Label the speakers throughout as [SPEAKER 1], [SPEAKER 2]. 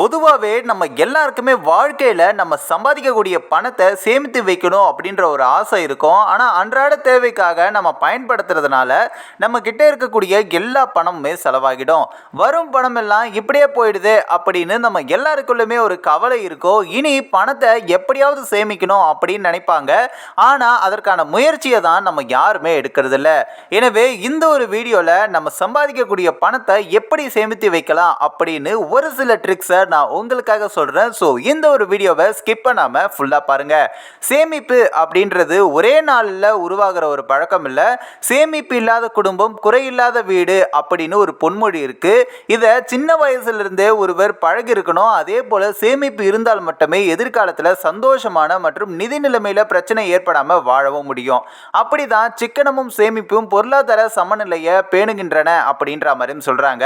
[SPEAKER 1] பொதுவாகவே நம்ம எல்லாருக்குமே வாழ்க்கையில் நம்ம சம்பாதிக்கக்கூடிய பணத்தை சேமித்து வைக்கணும் அப்படின்ற ஒரு ஆசை இருக்கும். ஆனால் அன்றாட தேவைக்காக நம்ம பயன்படுத்துறதுனால நம்ம கிட்டே இருக்கக்கூடிய எல்லா பணமுமே செலவாகிடும். வரும் பணம் எல்லாம் இப்படியே போயிடுது அப்படின்னு நம்ம எல்லாருக்குள்ளுமே ஒரு கவலை இருக்கும் இனி பணத்தை எப்படியாவது சேமிக்கணும் அப்படின்னு நினைப்பாங்க. ஆனால் அதற்கான முயற்சியை தான் நம்ம யாருமே எடுக்கிறது இல்லை எனவே இந்த ஒரு வீடியோவில் நம்ம சம்பாதிக்கக்கூடிய பணத்தை எப்படி சேமித்து வைக்கலாம் அப்படின்னு ஒரு சில ட்ரிக்ஸை நான் உங்களுக்காக சொல்கிறேன் ஸோ இந்த ஒரு வீடியோவை ஸ்கிப் பண்ணாமல் ஃபுல்லாக பாருங்கள் சேமிப்பு அப்படின்றது ஒரே நாளில் உருவாகிற ஒரு பழக்கம் இல்லை. சேமிப்பு இல்லாத குடும்பம் குறையில்லாத வீடு அப்படின்னு ஒரு பொன்மொழி இருக்குது இதை சின்ன வயசுலேருந்தே ஒருவர் பழகி இருக்கணும் அதே போல் சேமிப்பு இருந்தால் மட்டுமே எதிர்காலத்தில் சந்தோஷமான மற்றும் நிதி நிலைமையில் பிரச்சனை ஏற்படாமல் வாழவும் முடியும். அப்படி தான் சிக்கனமும் சேமிப்பும் பொருளாதார சமநிலையை பேணுகின்றன அப்படின்ற மாதிரியும் சொல்கிறாங்க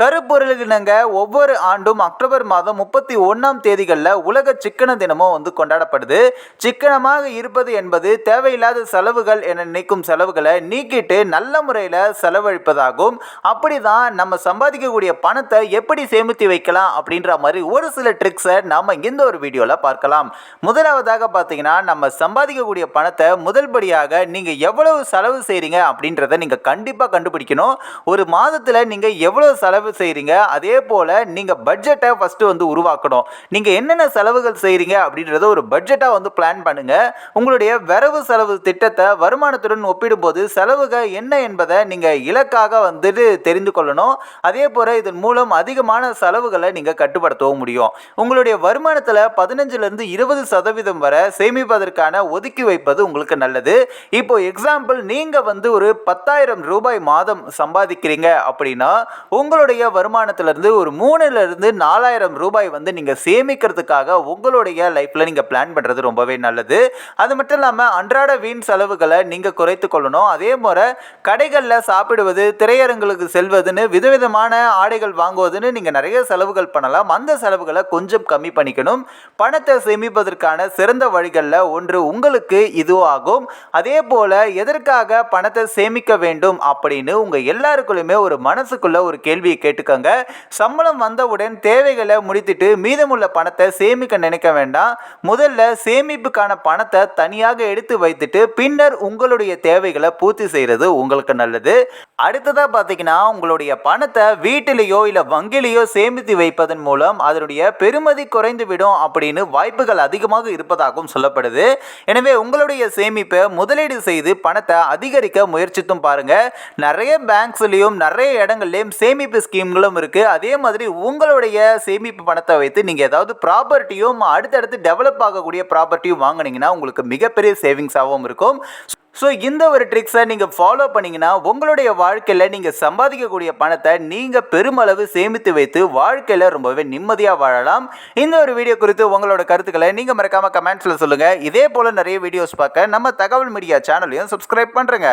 [SPEAKER 1] கருப்பொருளினங்க ஒவ்வொரு ஆண்டும் அக்டோபர் மாதம் முப்பத்தி ஒன்றாம் தேதிகளில் உலக சிக்கன தினமும் வந்து கொண்டாடப்படுது. சிக்கனமாக இருப்பது என்பது தேவையில்லாத செலவுகள் என நினைக்கும் செலவுகளை நீக்கிட்டு நல்ல முறையில் செலவழிப்பதாகும். அப்படி தான் நம்ம சம்பாதிக்கக்கூடிய பணத்தை எப்படி சேமித்து வைக்கலாம் அப்படின்ற மாதிரி ஒரு சில ட்ரிக்ஸை நம்ம இந்த ஒரு வீடியோவில் பார்க்கலாம். முதலாவதாக பார்த்தீங்கன்னா நம்ம சம்பாதிக்கக்கூடிய பணத்தை முதல்படியாக நீங்கள் எவ்வளவு செலவு செய்கிறீங்க அப்படின்றத நீங்கள் கண்டிப்பாக கண்டுபிடிக்கணும். ஒரு மாதத்தில் நீங்கள் எவ்வளவு செலவு செய்கிறீங்க அதே போல் நீங்கள் பட்ஜெட்டை ஃபஸ்ட்டு வந்து உருவாக்கணும். நீங்கள் என்னென்ன செலவுகள் செய்கிறீங்க அப்படின்றத ஒரு பட்ஜெட்டாக வந்து பிளான் பண்ணுங்கள் உங்களுடைய வரவு செலவு திட்டத்தை வருமானத்துடன் ஒப்பிடும்போது செலவுகள் என்ன என்பதை நீங்கள் இலக்காக வந்துட்டு தெரிந்து கொள்ளணும். அதே போல் இதன் மூலம் அதிகமான செலவுகளை நீங்கள் கட்டுப்படுத்தவும் முடியும். உங்களுடைய வருமானத்தில் பதினஞ்சுலேருந்து இருபது சதவீதம் வரை சேமிப்பதற்கான ஒதுக்கி வைப்பது உங்களுக்கு நல்லது. இப்போ எக்ஸாம்பிள் நீங்கள் வந்து ஒரு பத்தாயிரம் ரூபாய் மாதம் சம்பாதிக்கிறீங்க அப்படின்னா உங்களுடைய வருமானத்திலிருந்து ஒரு மூணுலேருந்து நாலாயிரம் ரூபாய் வந்து நீங்கள் சேமிக்கிறதுக்காக உங்களுடைய லைஃப்பில் நீங்கள் பிளான் பண்ணுறது ரொம்பவே நல்லது. அது மட்டும் இல்லாமல் அன்றாட வீண் செலவுகளை நீங்கள் குறைத்து கொள்ளணும். அதே முறை கடைகளில் சாப்பிடுவது திரையரங்குகளுக்கு செல்வதுன்னு விதவிதமான ஆடைகள் வாங்குவதுன்னு நீங்கள் நிறைய செலவுகள் பண்ணலாம். அந்த செலவுகளை கொஞ்சம் கம்மி பண்ணிக்கணும். பணத்தை சேமிப்பதற்கான சிறந்த வழிகளில் ஒன்று உங்களுக்கு இதுவாகும் அதே போல் எதற்காக பணத்தை சேமிக்க வேண்டும் அப்படின்னு உங்கள் எல்லாருக்குள்ளுமே ஒரு மனசுக்குள்ள ஒரு கேள்வியை கேட்டுக்கோங்க. சம்பளம் வந்தவுடன் வேலைகளை முடித்துட்டு மீதமுள்ள பணத்தை சேமிக்க நினைக்க வேண்டாம். முதல்ல சேமிப்புக்கான பணத்தை தனியாக எடுத்து வைத்துட்டு பின்னர் உங்களுடைய தேவைகளை பூர்த்தி செய்கிறது உங்களுக்கு நல்லது. அடுத்ததாக பார்த்தீங்கன்னா உங்களுடைய பணத்தை வீட்டிலேயோ இல்லை வங்கிலேயோ சேமித்து வைப்பதன் மூலம் அதனுடைய பெருமதி குறைந்து விடும் அப்படின்னு வாய்ப்புகள் அதிகமாக இருப்பதாகவும் சொல்லப்படுது. எனவே உங்களுடைய சேமிப்பை முதலீடு செய்து பணத்தை அதிகரிக்க முயற்சித்தும் பாருங்க. நிறைய பேங்க்ஸ்லையும் நிறைய இடங்கள்லையும் சேமிப்பு ஸ்கீம்களும் இருக்குது அதே மாதிரி உங்களுடைய சேமிப்பு பணத்தை வைத்து நீங்கள் ஏதாவது ப்ராப்பர்ட்டியும் அடுத்தடுத்து டெவலப் ஆகக்கூடிய ப்ராப்பர்ட்டியும் வாங்குனீங்கன்னா உங்களுக்கு மிகப்பெரிய சேவிங்ஸாகவும் இருக்கும். ஸோ இந்த ஒரு ட்ரிக்ஸை நீங்கள் ஃபாலோ பண்ணிங்கன்னா உங்களுடைய வாழ்க்கையில் நீங்கள் சம்பாதிக்கக்கூடிய பணத்தை நீங்கள் பெருமளவு சேமித்து வைத்து வாழ்க்கையில் ரொம்பவே நிம்மதியாக வாழலாம். இந்த ஒரு வீடியோ குறித்து உங்களோட கருத்துக்களை நீங்கள் மறக்காமல் கமெண்ட்ஸில் சொல்லுங்கள் இதே போல் நிறைய வீடியோஸ் பார்க்க நம்ம தகவல் மீடியா சேனலையும் சப்ஸ்கிரைப் பண்ணுறேங்க